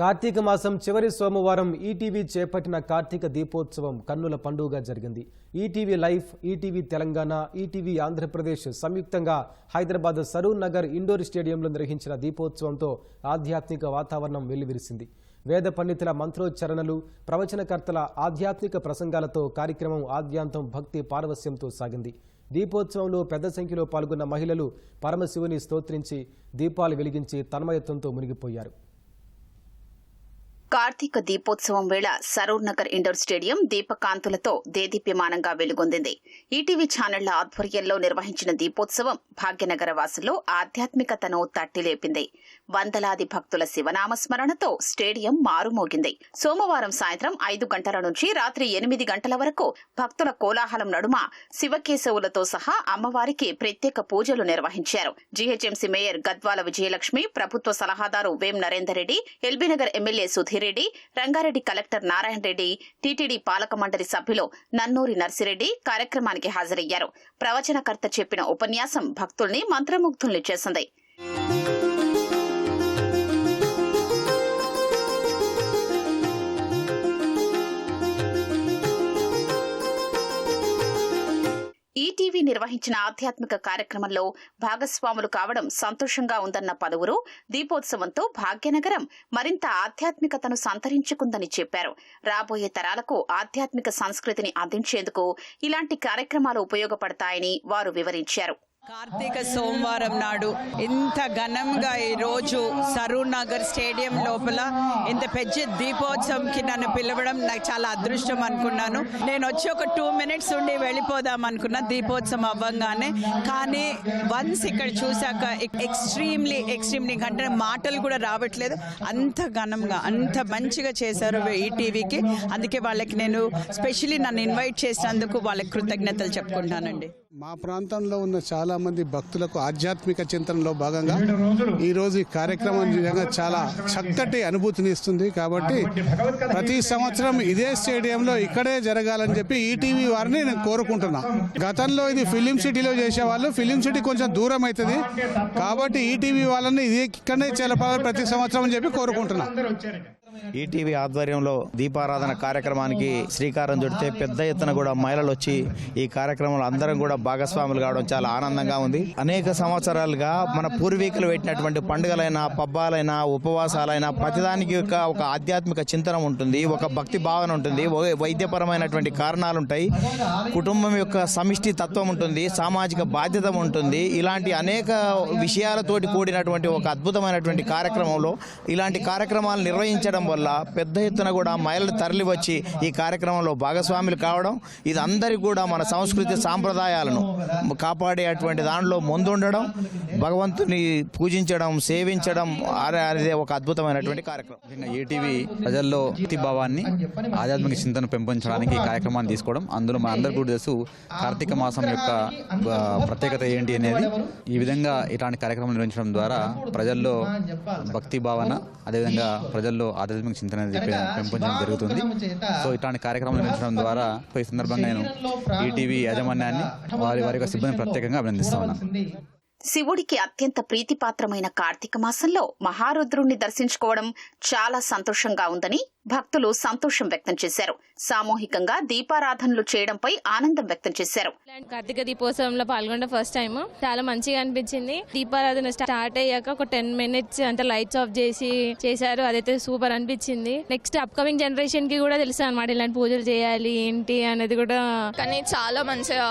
కార్తీక మాసం చివరి సోమవారం ఈటీవీ చేపట్టిన కార్తీక దీపోత్సవం కన్నుల పండుగగా జరిగింది. ETV life ETV Telangana ETV Andhra Pradesh సంయుక్తంగా హైదరాబాద్ సరూర్ నగర్ ఇండోర్ స్టేడియంలో నిర్వహించిన దీపోత్సవంతో ఆధ్యాత్మిక వాతావరణం వెల్లివిరిసింది. వేద పండితుల మంత్రోచ్చరణలు ప్రవచనకర్తల ఆధ్యాత్మిక ప్రసంగాలతో కార్యక్రమం ఆద్యాంతం భక్తి పారవస్యంతో సాగింది. దీపోత్సవంలో పెద్ద సంఖ్యలో పాల్గొన్న మహిళలు పరమశివుని స్తోత్రించి దీపాలు వెలిగించి తన్మయత్వంతో మునిగిపోయారు. కార్తీక దీపోత్సవం వేళ సరూర్ నగర్ ఇండోర్ స్టేడియం దీపకాంతులతో దేదీప్యమానంగా వెలుగొందింది. ఈటీవీ ఛానళ్ళ ఆధ్వర్యంలో నిర్వహించిన దీపోత్సవం భాగ్యనగర వాసుల్లో ఆధ్యాత్మికతను తట్టిలేపింది వందలాది భక్తుల శివనామ స్మరణతో స్టేడియం మారుమోగింది. సోమవారం సాయంత్రం ఐదు గంటల నుంచి రాత్రి ఎనిమిది గంటల వరకు భక్తుల కోలాహలం నడుమ శివకేశవులతో సహా అమ్మవారికి ప్రత్యేక పూజలు నిర్వహించారు. జీహెచ్ఎంసీ మేయర్ గద్వాల విజయలక్ష్మి ప్రభుత్వ సలహాదారు Vem Narender Reddy LB Nagar MLA Sudheer Reddy Rangareddy collector Narayana Reddy TTD పాలక మండలి సభ్యులు నన్నూరి నర్సిరెడ్డి కార్యక్రమానికి హాజరయ్యారు. ప్రవచనకర్త చెప్పిన ఉపన్యాసం భక్తుల్ని మంత్రముగ్ధుల్ని చేసింది. నిర్వహించిన ఆధ్యాత్మిక కార్యక్రమంలో భాగస్వాములు కావడం సంతోషంగా ఉందన్న పలువురు దీపోత్సవంతో భాగ్యనగరం మరింత ఆధ్యాత్మికతను సంతరించుకుందని చెప్పారు. రాబోయే తరాలకు ఆధ్యాత్మిక సంస్కృతిని అందించేందుకు ఇలాంటి కార్యక్రమాలు ఉపయోగపడతాయని వారు వివరించారు. కార్తీక సోమవారం నాడు ఇంత ఘనంగా ఈరోజు సరూర్ నగర్ స్టేడియం లోపల ఇంత పెద్ద దీపోత్సవంకి నన్ను పిలవడం నాకు చాలా అదృష్టం అనుకున్నాను. నేను వచ్చి ఒక టూ మినిట్స్ ఉండి వెళ్ళిపోదాం అనుకున్నా దీపోత్సవం అవ్వంగానే కానీ వన్స్ ఇక్కడ చూశాక ఎక్స్ట్రీమ్లీ ఎక్స్ట్రీమ్లీ అంటే మాటలు కూడా రావట్లేదు. అంత ఘనంగా అంత మంచిగా చేశారు ఈ టీవీకి అందుకే వాళ్ళకి నేను స్పెషలీ నన్ను ఇన్వైట్ చేసినందుకు వాళ్ళకి కృతజ్ఞతలు చెప్పుకుంటానండి. మా ప్రాంతంలో ఉన్న చాలా మంది భక్తులకు ఆధ్యాత్మిక చింతనలో భాగంగా ఈ రోజు ఈ కార్యక్రమం నిజంగా చాలా చక్కటి అనుభూతిని ఇస్తుంది కాబట్టి ప్రతి సంవత్సరం ఇదే స్టేడియంలో ఇక్కడే జరగాలని చెప్పి ఈటీవీ వారిని నేను కోరుకుంటున్నా. గతంలో ఇది ఫిలిం సిటీలో చేసేవాళ్ళు ఫిలిం సిటీ కొంచెం దూరం అవుతుంది. కాబట్టి ఈటీవీ వాళ్ళని ఇది ఇక్కడనే చేలపాలని ప్రతి సంవత్సరం అని చెప్పి కోరుకుంటున్నా. ఈటీవీ ఆధ్వర్యంలో దీపారాధన కార్యక్రమానికి శ్రీకారం చుడితే పెద్ద ఎత్తున కూడా మహిళలు వచ్చి ఈ కార్యక్రమంలో అందరం కూడా భాగస్వాములు కావడం చాలా ఆనందంగా ఉంది. అనేక సంవత్సరాలుగా మన పూర్వీకులు పెట్టినటువంటి పండుగలైనా పబ్బాలైనా ఉపవాసాలైనా ప్రతిదానికి యొక్క ఒక ఆధ్యాత్మిక చింతన ఉంటుంది ఒక భక్తి భావన ఉంటుంది వైద్యపరమైనటువంటి కారణాలు ఉంటాయి. కుటుంబం యొక్క సమిష్టి తత్వం ఉంటుంది సామాజిక బాధ్యత ఉంటుంది. ఇలాంటి అనేక విషయాలతోటి కూడినటువంటి ఒక అద్భుతమైనటువంటి కార్యక్రమంలో ఇలాంటి కార్యక్రమాలు నిర్వహించడం వల్ల పెద్ద ఎత్తున కూడా మహిళలు తరలి వచ్చి ఈ కార్యక్రమంలో భాగస్వాములు కావడం ఇది అందరికీ కూడా మన సంస్కృతి సాంప్రదాయాలను కాపాడేటువంటి దానిలో ముందుండడం భగవంతుని పూజించడం సేవించడం అనేది ఒక అద్భుతమైనటువంటి కార్యక్రమం. ఏటీవీ ఈటీవీ ప్రజల్లో భక్తి భావాన్ని ఆధ్యాత్మిక చింతన పెంపొందించడానికి ఈ కార్యక్రమాన్ని తీసుకోవడం అందులో మన అందరికీ కూడా తెలుసు కార్తీక మాసం యొక్క ప్రత్యేకత ఏంటి అనేది. ఈ విధంగా ఇలాంటి కార్యక్రమం నిర్వహించడం ద్వారా ప్రజల్లో భక్తి భావన అదేవిధంగా ప్రజల్లో ఆధ్యాత్మిక చింతన అనేది పె- పెంపొందించడం జరుగుతుంది. సో ఇట్లాంటి కార్యక్రమాలు నిర్వహించడం ద్వారా ఈ సందర్భంగా నేను ఈటీవీ యాజమాన్యాన్ని వారి వారి యొక్క సిబ్బందిని ప్రత్యేకంగా అభినందిస్తా ఉన్నాను. శివుడికి అత్యంత ప్రీతిపాత్రమైన కార్తీక మాసంలో మహారుద్రుణ్ణి దర్శించుకోవడం చాలా సంతోషంగా ఉందని భక్తులు సంతోషం వ్యక్తం చేశారు. సామూహికంగా దీపారాధనలు చేయడంపై ఆనందం వ్యక్తం చేశారు. కార్తీక దీపోత్సవంలో పాల్గొన్న ఫస్ట్ టైం చాలా మంచిగా అనిపించింది. దీపారాధన స్టార్ట్ అయ్యాక ఒక టెన్ మినిట్స్ అంటే లైట్స్ ఆఫ్ చేసి చేశారు. అదైతే సూపర్ అనిపించింది. నెక్స్ట్ అప్కమింగ్ జనరేషన్కి కూడా తెలుసు అనమాట ఇలాంటి పూజలు చేయాలి ఏంటి అనేది కూడా. కానీ చాలా మంచిగా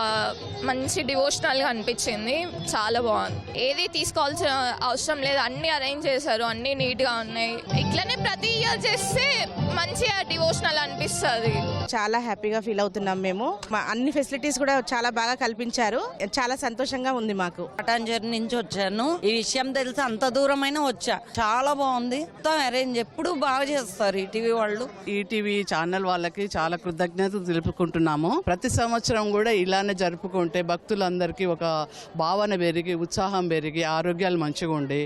మంచి డివోషనల్గా అనిపించింది. చాలా బాగుంది. ఏది తీసుకోవాల్సిన అవసరం లేదు. అన్ని అరేంజ్ చేశారు. అన్ని నీట్గా ఉన్నాయి. ఇట్లనే ప్రతి ఇయర్ చేస్తే మంచిగా డివోషనల్ అనిపిస్తుంది. చాలా హ్యాపీగా ఫీల్ అవుతున్నాం మేము. మా అన్ని ఫెసిలిటీస్ కూడా చాలా బాగా కల్పించారు. చాలా సంతోషంగా ఉంది మాకు. పటాంజర్ నుంచి వచ్చాను. ఈ విషయం తెలిసి అంత దూరమైన వచ్చా. చాలా బాగుంది. మొత్తం అరేంజ్ ఎప్పుడు బాగా చేస్తారు ఈ టీవీ వాళ్ళు. ఈటీవీ ఛానల్ వాళ్ళకి చాలా కృతజ్ఞతలు తెలుపుకుంటున్నాము. ప్రతి సంవత్సరం కూడా ఇలానే జరుపుకుంటే భక్తులందరికీ ఒక భావన పెరిగి ఉత్సాహం పెరిగి ఆరోగ్యాలు మంచిగా ఉండి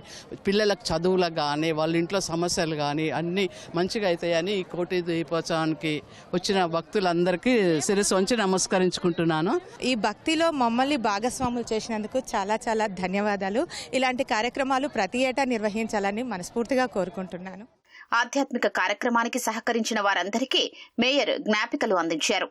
పిల్లలకు చదువులకు కానీ వాళ్ళ ఇంట్లో సమస్యలు కానీ అన్నీ మంచిగా అవుతాయని ఈ కోటి దీపోత్సవానికి వచ్చిన భక్తులందరికీ శిరస్సు వంచి నమస్కరించుకుంటున్నాను. ఈ భక్తిలో మమ్మల్ని భాగస్వాములు చేసినందుకు చాలా చాలా ధన్యవాదాలు. ఇలాంటి కార్యక్రమాలు ప్రతి ఏటా నిర్వహించాలని మనస్ఫూర్తిగా కోరుకుంటున్నాను. ఆధ్యాత్మిక కార్యక్రమానికి సహకరించిన వారందరికీ మేయర్ జ్ఞాపికలు అందించారు.